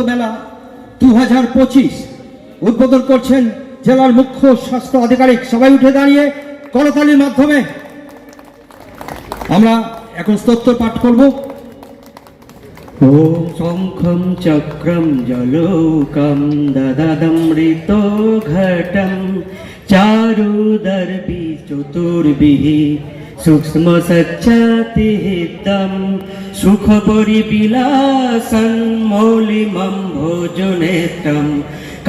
স্বাস্থ্য মেলা দু হাজার পঁচিশ উদ্বোধন করছেন জেলার মুখ্য স্বাস্থ্য আধিকারিক। সবাই উঠে দাঁড়িয়ে করতালির মাধ্যমে আমরা এখন স্তোত্তর পাঠ করব। ওম শঙ্খম চক্রম জলৌকম দদাদমৃত ঘটম চারুদর্বি চতুর্বিহী चारुदर्भि चतुर्भिः सूक्ष्मसच्चातिहितं सुखपरिविलासं मौलिमं भोजनेत्रं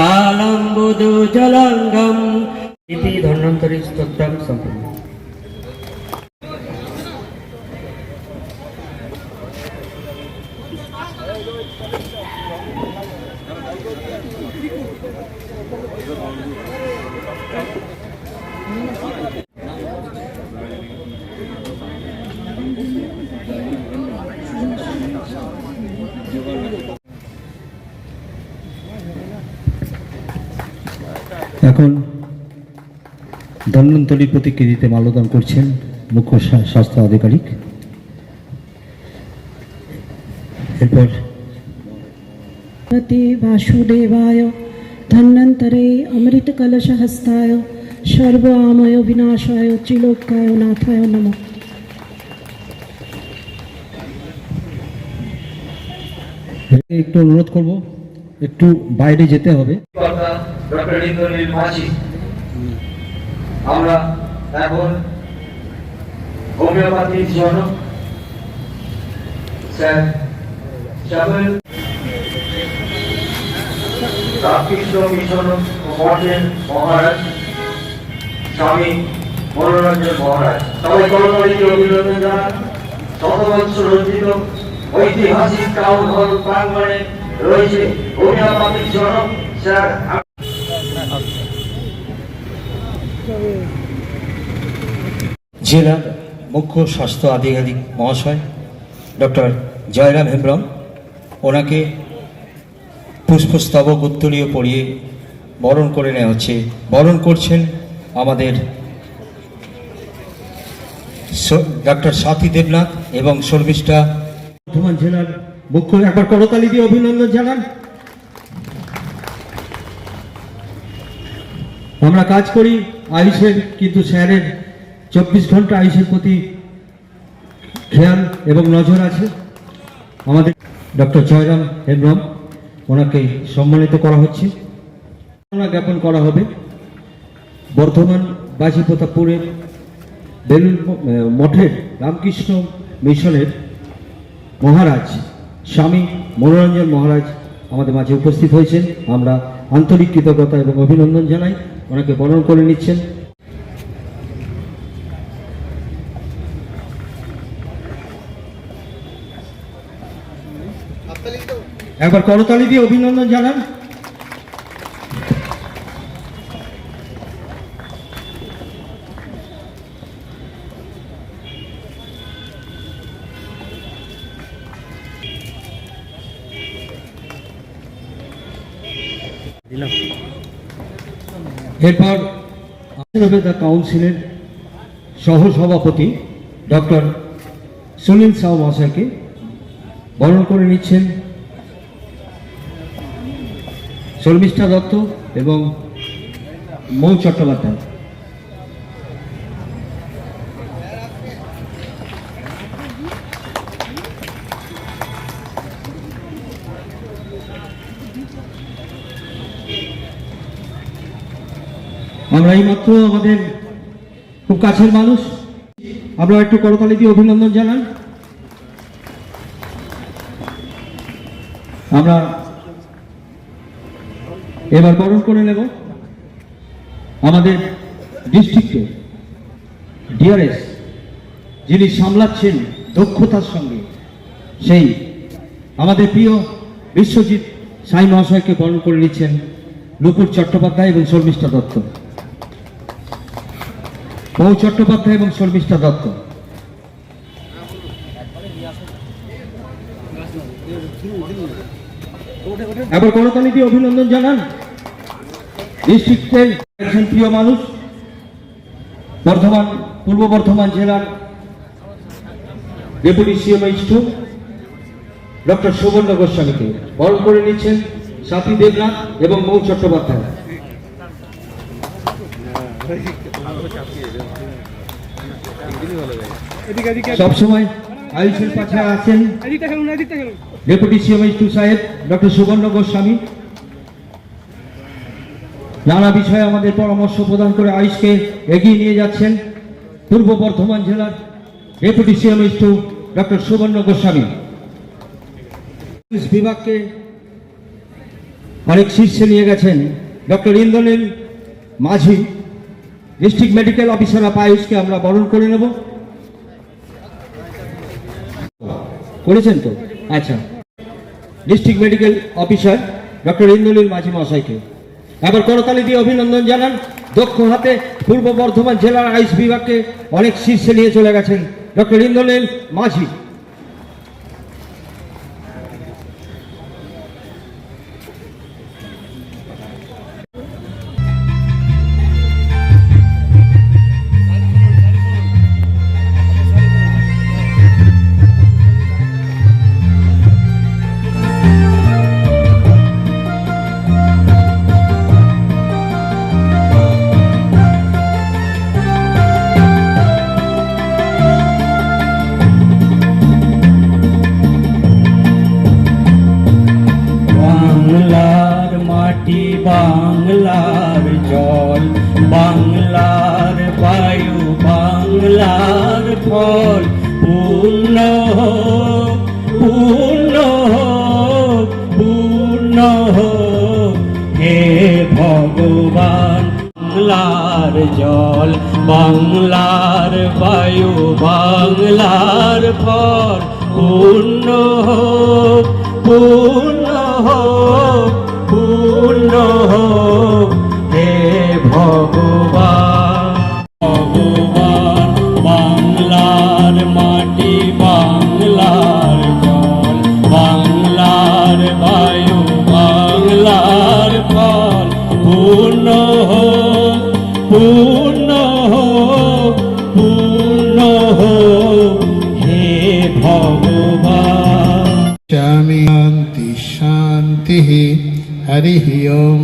कालम्बुदो जलाङ्गम् इति धन्वन्तरि स्तोत्रं सम्पन्नम् এখন দন্ডন্তরী প্রতিকৃতিতে মাল্যদান করছেন মুখ্য স্বাস্থ্য আধিকারিক। এরপর বাসুদেবায় ধন্যন্তরে অমৃত কলশ হস্তায় সর্ব আময় বিনাশায় চিলোকায় নাথায় নম। একটু অনুরোধ করব একটু বাইরে যেতে হবে। ডক্টর ইন্দ্রনীল মাঝি। আমরা এখন হোমিওপ্যাথির জনক। স্যার সাবেল রামকৃষ্ণ মিশন মঠের মহারাজ, স্বামী মনোরঞ্জন মহারাজ। সবাই করতালিকে অভিনন্দন জানান। শতবৎসর রঞ্জিত ঐতিহাসিক টাউন হল প্রাঙ্গণে রয়েছে হোমিওপ্যাথির জনক স্যার জেলার মুখ্য স্বাস্থ্য আধিকারিক মহাশয় ডক্টর জয়রাম হেমব্রম। ওনাকে পুষ্পস্তবক উত্তরীয় পড়িয়ে বরণ করে নেওয়া হচ্ছে। বরণ করছেন আমাদের ডক্টর সাথী দেবনাথ এবং শর্মিষ্ঠা। বর্ধমান জেলার মুখ্য একবার করতালি দিয়ে অভিনন্দন জানান। আমরা কাজ করি আয়ুষের, কিন্তু স্যারের চব্বিশ ঘণ্টা আয়ুষের প্রতি খেয়াল এবং নজর আছে। আমাদের ডক্টর জয়রাম হেমব্রম, ওনাকে সম্মানিত করা হচ্ছে। জ্ঞাপন করা হবে। বর্ধমান বাজি প্রতাপপুরের বেলুন মঠের রামকৃষ্ণ মিশনের মহারাজ, স্বামী মনোরঞ্জন মহারাজ আমাদের মাঝে উপস্থিত হয়েছেন। আমরা আন্তরিক কৃতজ্ঞতা এবং অভিনন্দন জানাই। ওনাকে বরণ করে নিচ্ছেন। একবার করতালি দিয়ে অভিনন্দন জানান। এরপর আয়ুর্বেদা কাউন্সিলের সহসভাপতি ডক্টর সুনীল সাউ মহাশয়কে বরণ করে নিচ্ছেন। শর্মিষ্ঠা দত্ত এবং মৌ চট্টোপাধ্যায়। আমরা এই মাত্র আমাদের খুব কাছের মানুষ। আমরা একটু করতালি দিয়ে অভিনন্দন জানান আমরা এবার বরণ করে নেব আমাদের ডিস্ট্রিক্টে ডিআরএস যিনি সামলাচ্ছেন দক্ষতার সঙ্গে, সেই আমাদের প্রিয় বিশ্বজিৎ সাই মহাশয়কে বরণ করে নিচ্ছেন নুপুর চট্টোপাধ্যায় এবং শর্মিষ্ঠা দত্ত। মৌ চট্টোপাধ্যায় এবং শর্মিষ্ঠা দত্ত। এবার করতালি অভিনন্দন জানান। ডিস্ট্রিক্টের একজন প্রিয় মানুষ, বর্ধমান, পূর্ব বর্ধমান জেলার ডেপুটি সিএমএইচ টু, ডক্টর সুবর্ণ গোস্বামীকে বরণ করে নিচ্ছেন সাথী দেবনাথ এবং মৌ চট্টোপাধ্যায়। সবসময় আয়ুষের পাশে আছেন। ডেপুটি সিএমএইচ টু সাহেব ডক্টর সুবর্ণ গোস্বামী নানা বিষয়ে আমাদের পরামর্শ প্রদান করে আয়ুষকে এগিয়ে নিয়ে যাচ্ছেন পূর্ব বর্ধমান জেলার deputy CMH two doctor Subarna Goswami বিভাগকে অনেক শীর্ষে নিয়ে গেছেন doctor Indranil Majhi. District medical officer of আয়ুষকে আমরা বরণ করে নেব। করেছেন তো? আচ্ছা। District medical officer doctor Indranil Majhi মহাশয়কে। এবার করতালি দিয়ে অভিনন্দন জানান। দক্ষ হাতে পূর্ব বর্ধমান জেলার আইস বিভাগকে অনেক শীর্ষে নিয়ে চলে গেছেন ডক্টর ইন্দ্রনীল মাঝি। পূর্ণ ওম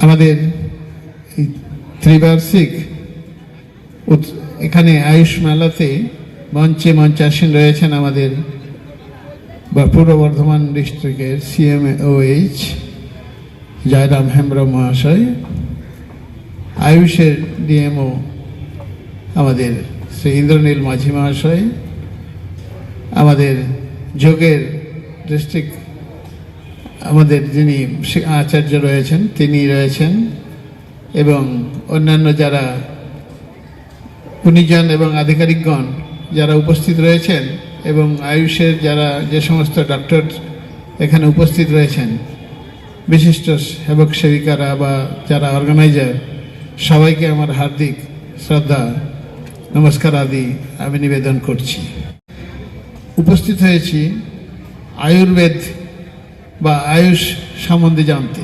আমাদের ত্রিবার্ষিক এখানে আয়ুষ মেলাতে মঞ্চে মঞ্চাসীন রয়েছেন আমাদের বা পূর্ব বর্ধমান ডিস্ট্রিক্টের সিএমওএইচ জয়রাম হেমব্রম মহাশয়, আয়ুষের ডিএমও আমাদের শ্রী ইন্দ্রনীল মাঝি মহাশয়, আমাদের যোগের ডিস্ট্রিক্ট আমাদের যিনি আচার্য রয়েছেন, তিনি রয়েছেন এবং অন্যান্য যারা গুণীজন এবং আধিকারিকগণ যারা উপস্থিত রয়েছেন এবং আয়ুষের যারা যে সমস্ত ডক্টর এখানে উপস্থিত রয়েছেন, বিশিষ্ট সেবক সেবিকারা বা যারা অর্গানাইজার সবাইকে আমার হার্দিক শ্রদ্ধা, নমস্কার আদি আমি নিবেদন করছি। উপস্থিত হয়েছি আয়ুর্বেদ বা আয়ুষ সম্বন্ধে জানতে।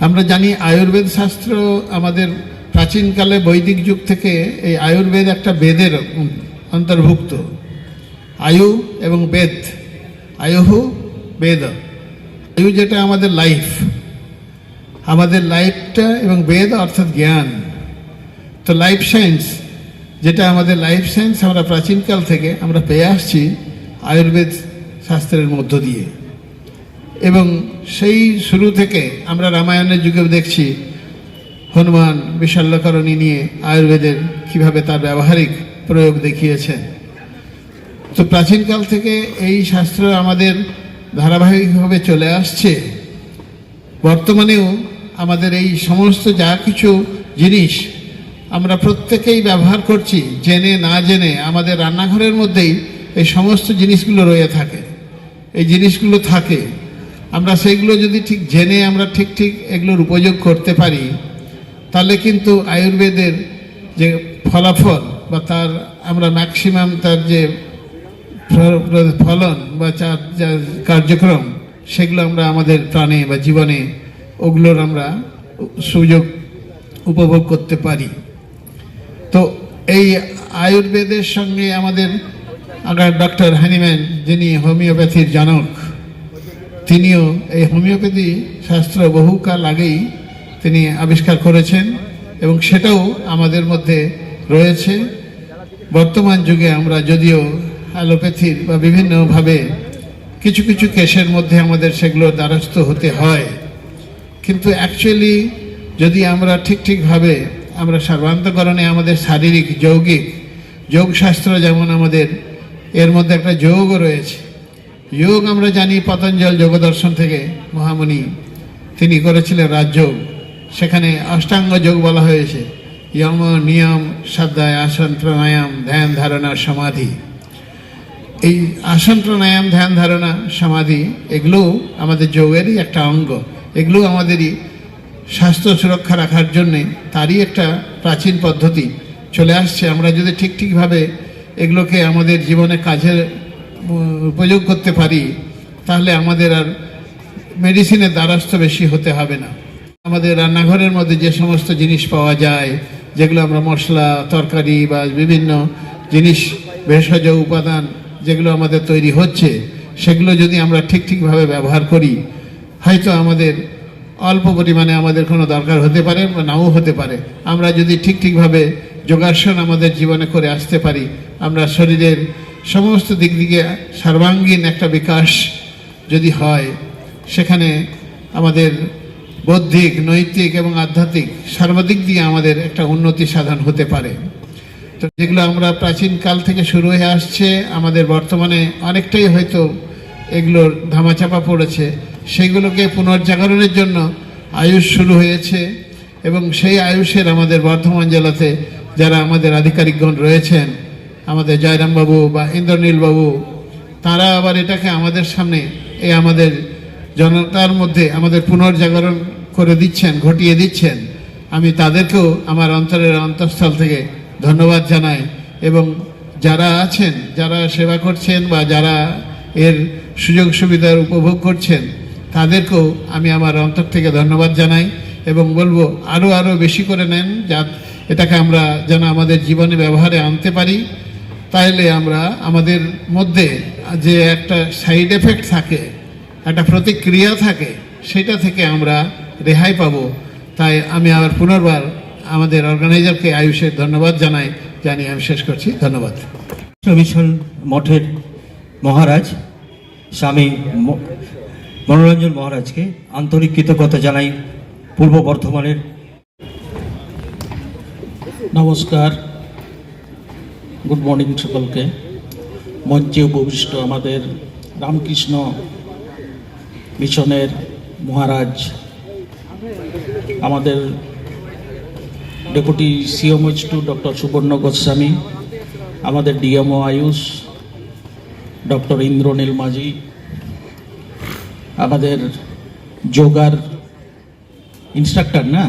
আমরা জানি আয়ুর্বেদ শাস্ত্র আমাদের প্রাচীনকালে বৈদিক যুগ থেকে এই আয়ুর্বেদ একটা বেদের অন্তর্ভুক্ত। আয়ু এবং বেদ। আয়ুহু, বেদ। আয়ু যেটা আমাদের লাইফ আমাদের লাইফটা এবং বেদ অর্থাৎ জ্ঞান। তো লাইফ সায়েন্স যেটা আমাদের লাইফ সায়েন্স আমরা প্রাচীনকাল থেকে আমরা পেয়ে আসছি আয়ুর্বেদ শাস্ত্রের মধ্য দিয়ে। এবং সেই শুরু থেকে আমরা রামায়ণের যুগে দেখছি, হনুমান বিশাল্যকরণী নিয়ে আয়ুর্বেদের কীভাবে তার ব্যবহারিক প্রয়োগ দেখিয়েছেন। তো প্রাচীনকাল থেকে এই শাস্ত্র আমাদের ধারাবাহিকভাবে চলে আসছে। বর্তমানেও আমাদের এই সমস্ত যা কিছু জিনিস আমরা প্রত্যেকেই ব্যবহার করছি, জেনে না জেনে আমাদের রান্নাঘরের মধ্যেই এই সমস্ত জিনিসগুলো রয়ে থাকে। এই জিনিসগুলো থাকে। আমরা সেইগুলো যদি ঠিক জেনে আমরা ঠিক ঠিক এগুলোর উপযোগ করতে পারি, তাহলে কিন্তু আয়ুর্বেদের যে ফলাফল বা তার আমরা ম্যাক্সিমাম তার যে ফলন বা কার্যক্রম, সেগুলো আমরা আমাদের প্রাণে বা জীবনে ওগুলোর আমরা সুযোগ উপভোগ করতে পারি। তো এই আয়ুর্বেদের সঙ্গে আমাদের আগার ডক্টর হানিম্যান যিনি হোমিওপ্যাথির জনক, তিনিও এই হোমিওপ্যাথি শাস্ত্র বহুকাল আগেই তিনি আবিষ্কার করেছেন এবং সেটাও আমাদের মধ্যে রয়েছে। বর্তমান যুগে আমরা যদিও অ্যালোপ্যাথির বা বিভিন্নভাবে কিছু কিছু কেসের মধ্যে আমাদের সেগুলোর দ্বারস্থ হতে হয়। কিন্তু অ্যাকচুয়ালি যদি আমরা ঠিক ঠিকভাবে আমরা সর্বান্তকরণে আমাদের শারীরিক, যৌগিক, যোগশাস্ত্র যেমন আমাদের এর মধ্যে একটা যোগও রয়েছে। যোগ আমরা জানি পতঞ্জল যোগ দর্শন থেকে মহামুনি তিনি করেছিলেন রাজযোগ। সেখানে অষ্টাঙ্গ যোগ বলা হয়েছে। যম, নিয়ম শ্রদ্ধায় আসন, প্রাণায়াম, ধ্যান, ধারণা, সমাধি। এই আসন, প্রাণায়াম, ধ্যান, ধারণা, সমাধি এগুলো আমাদের যোগেরই একটা অঙ্গ। এগুলো আমাদেরই স্বাস্থ্য সুরক্ষা রাখার জন্যে তারই একটা প্রাচীন পদ্ধতি। চলে আসছে। আমরা যদি ঠিক ঠিকভাবে এগুলোকে আমাদের জীবনে কাজে উপযোগ করতে পারি, তাহলে আমাদের আর মেডিসিনের দ্বারস্থ বেশি হতে হবে না। আমাদের রান্নাঘরের মধ্যে যে সমস্ত জিনিস পাওয়া যায়, যেগুলো আমরা মশলা, তরকারি বা বিভিন্ন জিনিস, ভেষজ উপাদান যেগুলো আমাদের তৈরি হচ্ছে, সেগুলো যদি আমরা ঠিক ঠিকভাবে ব্যবহার করি, হয়তো আমাদের অল্প পরিমাণে আমাদের কোনো দরকার হতে পারে বা নাও হতে পারে। আমরা যদি ঠিক ঠিকভাবে যোগাসন আমাদের জীবনে করে আসতে পারি। আমরা শরীরের সমস্ত দিক দিকে সর্বাঙ্গীন একটা বিকাশ যদি হয়, সেখানে আমাদের বৌদ্ধিক, নৈতিক এবং আধ্যাত্মিক সর্বাদিক দিয়ে আমাদের একটা উন্নতি সাধন হতে পারে। তো যেগুলো আমরা প্রাচীন কাল থেকে শুরু হয়ে আসছে, আমাদের বর্তমানে অনেকটাই হয়তো এগুলোর ধামাচাপা পড়েছে, সেগুলোকে পুনর্জাগরণের জন্য আয়ুষ শুরু হয়েছে এবং সেই আয়ুষের আমাদের বর্ধমান জেলাতে যারা আমাদের আধিকারিকগণ রয়েছেন, আমাদের জয়রামবাবু বা ইন্দ্রনীল বাবু তারা আবার এটাকে আমাদের সামনে এ আমাদের জনতার মধ্যে আমাদের পুনর্জাগরণ করে দিচ্ছেন, ঘটিয়ে দিচ্ছেন। আমি তাদেরকেও আমার অন্তরের অন্তঃস্থল থেকে ধন্যবাদ জানাই এবং যারা আছেন, যারা সেবা করছেন বা যারা এর সুযোগ সুবিধার উপভোগ করছেন, তাদেরকেও আমি আমার অন্তর থেকে ধন্যবাদ জানাই এবং বলব আরও আরও বেশি করে নেন যা এটাকে আমরা যেন আমাদের জীবনে ব্যবহারে আনতে পারি তাহলে আমরা আমাদের মধ্যে যে একটা সাইড এফেক্ট থাকে, একটা প্রতিক্রিয়া থাকে, সেটা থেকে আমরা রেহাই পাবো। তাই আমি আবার পুনর্বার আমাদের অর্গানাইজারকে আয়ুষের ধন্যবাদ জানাই, জানিয়ে আমি শেষ করছি। ধন্যবাদ। মিশন মঠের মহারাজ, স্বামী মনোরঞ্জন মহারাজকে আন্তরিক কৃতজ্ঞতা জানাই পূর্ব বর্ধমানের নমস্কার। গুড মর্নিং সকলকে। মঞ্চে উপবিষ্ট আমাদের রামকৃষ্ণ মিশনের মহারাজ, আমাদের deputy CMH two doctor Subarna Goswami, আমাদের ডিএমও আয়ুষ, ডক্টর ইন্দ্রনীল মাঝি, আমাদের যোগার ইনস্ট্রাক্টর না?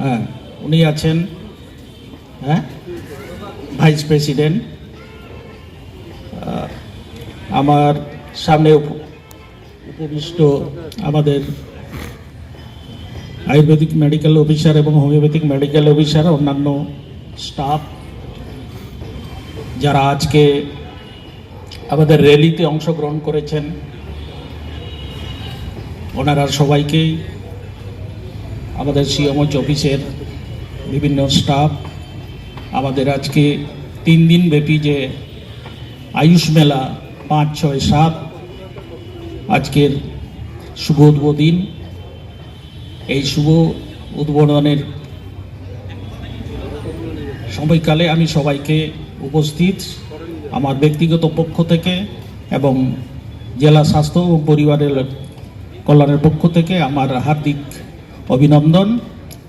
হ্যাঁ উনি আছেন। হ্যাঁ? ভাইস প্রেসিডেন্ট আমার সামনে উপ- উপবিষ্ট আমাদের আয়ুর্বেদিক মেডিকেল অফিসার এবং হোমিওপ্যাথিক মেডিকেল অফিসার অন্যান্য স্টাফ যারা আজকে আমাদের র্যালিতে অংশগ্রহণ করেছেন, ওনারা সবাইকেই আমাদের সিএমওচ অফিসের বিভিন্ন স্টাফ আমাদের আজকে তিন দিন ব্যাপী যে আয়ুষ মেলা পাঁচ, ছয়, সাত আজকের শুভ উদ্বোধন এই শুভ উদ্বোধনের সময়কালে আমি সবাইকে উপস্থিত আমার ব্যক্তিগত পক্ষ থেকে এবং জেলা স্বাস্থ্য ও পরিবারের কল্যাণের পক্ষ থেকে আমার হার্দিক অভিনন্দন,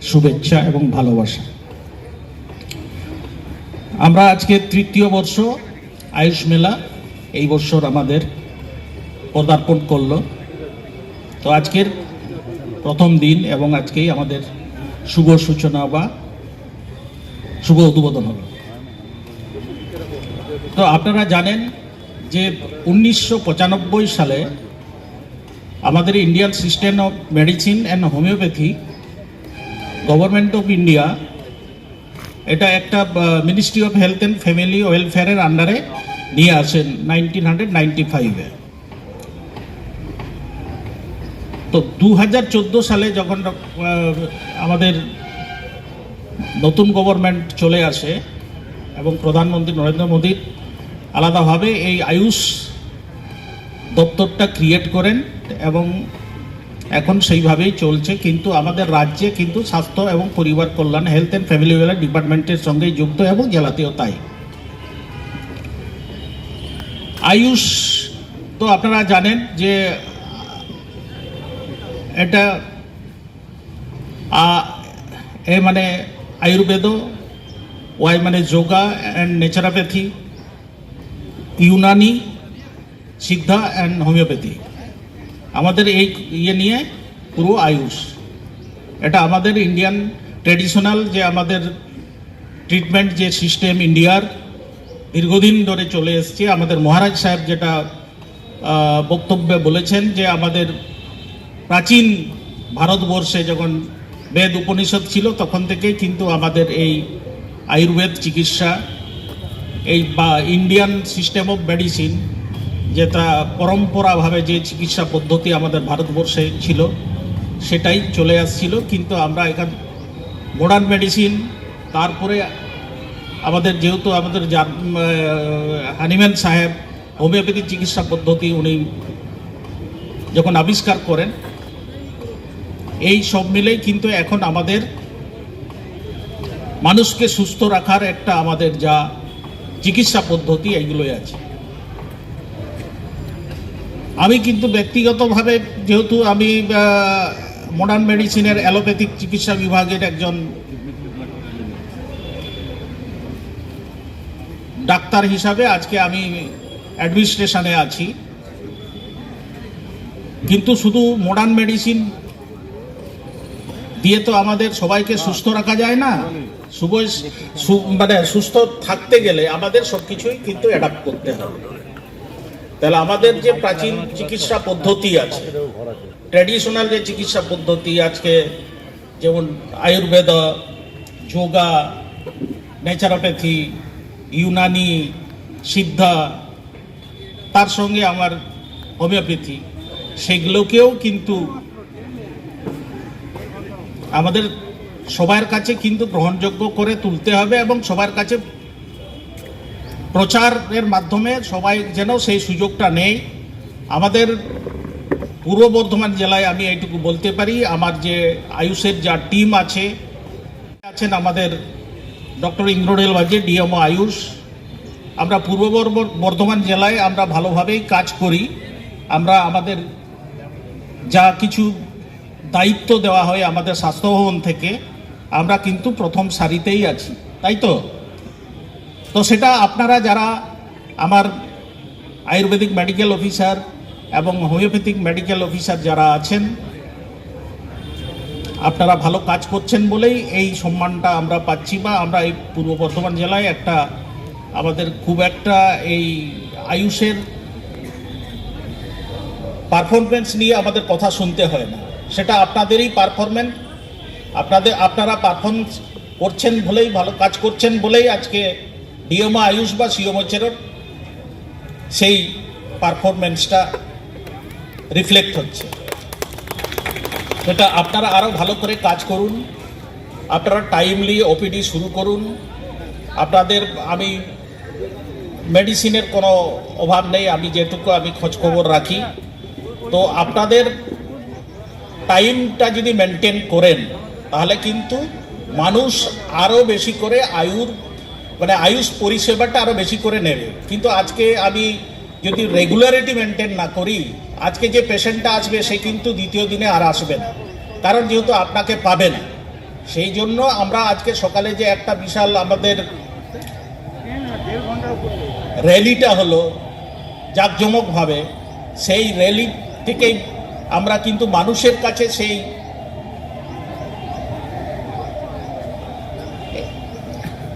শুভেচ্ছা এবং ভালোবাসা। আমরা আজকে তৃতীয় বর্ষ আয়ুষ মেলা, এই বছর আমাদের পদার্পণ করল। তো আজকের প্রথম দিন এবং আজকেই আমাদের শুভ সূচনা বা শুভ উদ্বোধন হলো তো আপনারা জানেন যে উনিশশো পঁচানব্বই সালে আমাদের Indian system of medicine and homeopathy, government of India এটা একটা ministry of health and family ওয়েলফেয়ারের আন্ডারে নিয়ে আসেন নাইনটিন হান্ড্রেড নাইনটি ফাইভে তো দু হাজার চোদ্দ সালে যখন আমাদের নতুন গভর্নমেন্ট চলে আসে এবং প্রধানমন্ত্রী নরেন্দ্র মোদীর আলাদাভাবে এই আয়ুষ দপ্তরটা ক্রিয়েট করেন এবং এখন সেইভাবেই চলছে, কিন্তু আমাদের রাজ্যে কিন্তু স্বাস্থ্য এবং পরিবার কল্যাণ হেলথ অ্যান্ড ফ্যামিলি ওয়েলফেয়ার ডিপার্টমেন্টের সঙ্গেই যুক্ত এবং জেলাতেও তাই। আয়ুষ, তো আপনারা জানেন যে এটা এ মানে আয়ুর্বেদ ওয়াই মানে yoga and naturopathy Unani, Siddha and homeopathy আমাদের এই ইয়ে নিয়ে পুরো আয়ুষ। এটা আমাদের ইন্ডিয়ান ট্রেডিশনাল যে আমাদের ট্রিটমেন্ট যে সিস্টেম ইন্ডিয়ার দীর্ঘদিন ধরে চলে এসছে। আমাদের মহারাজ সাহেব যেটা বক্তব্যে বলেছেন যে আমাদের প্রাচীন ভারতবর্ষে যখন বেদ উপনিষদ ছিল, তখন থেকেই কিন্তু আমাদের এই আয়ুর্বেদ চিকিৎসা, এই বা ইন্ডিয়ান সিস্টেম অফ মেডিসিন যেটা পরম্পরাভাবে যে চিকিৎসা পদ্ধতি আমাদের ভারতবর্ষে ছিল, সেটাই চলে আসছিল। কিন্তু আমরা এখান মডার্ন মেডিসিন তারপরে আমাদের যেহেতু আমাদের হানিম্যান সাহেব হোমিওপ্যাথি চিকিৎসা পদ্ধতি উনি যখন আবিষ্কার করেন, এই সব মিলেই কিন্তু এখন আমাদের মানুষকে সুস্থ রাখার একটা আমাদের যা চিকিৎসা পদ্ধতি এইগুলোই আছে। আমি কিন্তু ব্যক্তিগতভাবে যেহেতু আমি মডার্ন মেডিসিনের অ্যালোপ্যাথিক চিকিৎসা বিভাগের একজন ডাক্তার হিসাবে আজকে আমি অ্যাডমিনিস্ট্রেশনে আছি। কিন্তু শুধু মডার্ন মেডিসিন দিয়ে তো আমাদের সবাইকে সুস্থ রাখা যায় না। মানে সুস্থ থাকতে গেলে আমাদের সব কিছুই কিন্তু অ্যাডাপ্ট করতে হবে। তাহলে আমাদের যে প্রাচীন চিকিৎসা পদ্ধতি আছে ট্র্যাডিশনাল যে চিকিৎসা পদ্ধতি আজকে, যেমন আয়ুর্বেদ, যোগা ন্যাচারোপ্যাথি ইউনানি, সিদ্ধা, তার সঙ্গে আমার হোমিওপ্যাথি, সেগুলোকেও কিন্তু আমাদের সবার কাছে কিন্তু গ্রহণযোগ্য করে তুলতে হবে এবং সবার কাছে প্রচারের মাধ্যমে সবাই যেন সেই সুযোগটা নেই। আমাদের পূর্ব বর্ধমান জেলায় আমি এইটুকু বলতে পারি, আমার যে আয়ুষের যা টিম আছে, আছেন আমাদের ডক্টর ইন্দ্রনীল বাজে ডিএমও আয়ুষ। আমরা পূর্ব বর্ধমান জেলায় আমরা ভালোভাবেই কাজ করি। আমরা আমাদের যা কিছু দায়িত্ব দেওয়া হয় আমাদের স্বাস্থ্য ভবন থেকে, আমরা কিন্তু প্রথম সারিতেই আছি। তাই তো? তো সেটা আপনারা যারা আমার আয়ুর্বেদিক মেডিকেল অফিসার এবং হোমিওপ্যাথিক মেডিকেল অফিসার যারা আছেন, আপনারা ভালো কাজ করছেন বলেই এই সম্মানটা আমরা পাচ্ছি বা আমরা এই পূর্ব বর্ধমান জেলায় একটা আমাদের খুব একটা এই আয়ুষের পারফরমেন্স নিয়ে আমাদের কথা শুনতে হয় না। সেটা আপনাদেরই পারফরমেন্স আপনাদের, আপনারা পারফরমেন্স করছেন বলেই, ভালো কাজ করছেন বলেই আজকে ডিএমও আয়ুষ বা সিওমোচেরও সেই পারফরমেন্সটা রিফ্লেক্ট হচ্ছে। সেটা আপনারা আরও ভালো করে কাজ করুন, আপনারা টাইমলি ওপিডি শুরু করুন। আপনাদের, আমি মেডিসিনের কোনো অভাব নেই, আমি যেটুকু আমি খোঁজখবর রাখি। তো আপনাদের টাইমটা যদি মেনটেন করেন, তাহলে কিন্তু মানুষ আরও বেশি করে আয়ুর মানে আয়ুষ পরিষেবাটা আরও বেশি করে নেবে। কিন্তু আজকে আমি যদি রেগুলারিটি মেনটেন না করি, আজকে যে পেশেন্টটা আসবে সে কিন্তু দ্বিতীয় দিনে আর আসবে না। কারণ যেহেতু আপনাকে পাবে না। সেই জন্য আমরা আজকে সকালে যে একটা বিশাল আমাদের র্যালিটা হলো, জাঁকজমকভাবে, সেই র্যালি থেকেই আমরা কিন্তু মানুষের কাছে সেই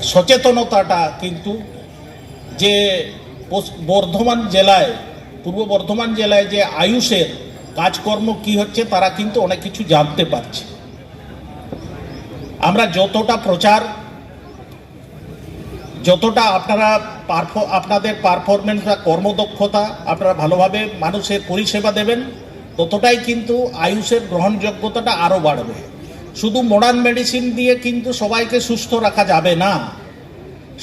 সচেতনতাটা কিন্তু যে বর্ধমান জেলায়, পূর্ব বর্ধমান জেলায় যে আয়ুষের কাজকর্ম কি হচ্ছে তারা কিন্তু অনেক কিছু জানতে পারছে। আমরা যতটা প্রচার, যতটা আপনারা পারফ- আপনাদের পারফরমেন্স বা কর্মদক্ষতা, আপনারা ভালোভাবে মানুষের পরিষেবা দেবেন, ততটাই কিন্তু আয়ুষের গ্রহণযোগ্যতাটা আরও বাড়বে। শুধু মডার্ন মেডিসিন দিয়ে কিন্তু সবাইকে সুস্থ রাখা যাবে না।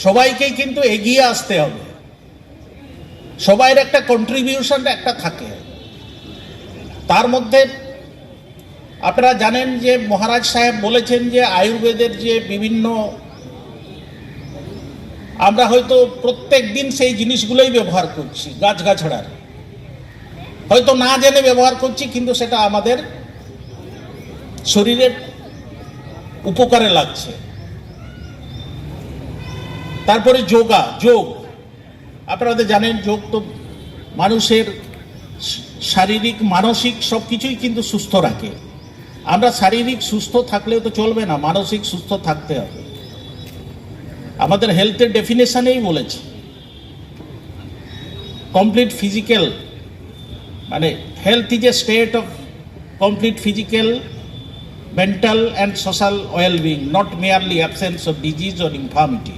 সবাইকেই কিন্তু এগিয়ে আসতে হবে। সবাইয়ের একটা কন্ট্রিবিউশন একটা থাকে। তার মধ্যে আপনারা জানেন যে মহারাজ সাহেব বলেছেন যে আয়ুর্বেদের যে বিভিন্ন আমরা হয়তো প্রত্যেক দিন সেই জিনিসগুলোই ব্যবহার করছি গাছগাছড়ার হয়তো না জেনে ব্যবহার করছি, কিন্তু সেটা আমাদের শরীরের উপকারে লাগছে। তারপরে যোগা যোগ। আপনারা জানেন যোগ তো মানুষের শারীরিক মানসিক সব কিছুই কিন্তু সুস্থ রাখে। আমরা শারীরিক সুস্থ থাকলেও তো চলবে না মানসিক সুস্থ থাকতে হবে। আমাদের হেলথের ডেফিনেশনেই বলেছে। কমপ্লিট ফিজিক্যাল মানে health is a state of complete physical mental and social well-being, not merely absence of disease or infirmity.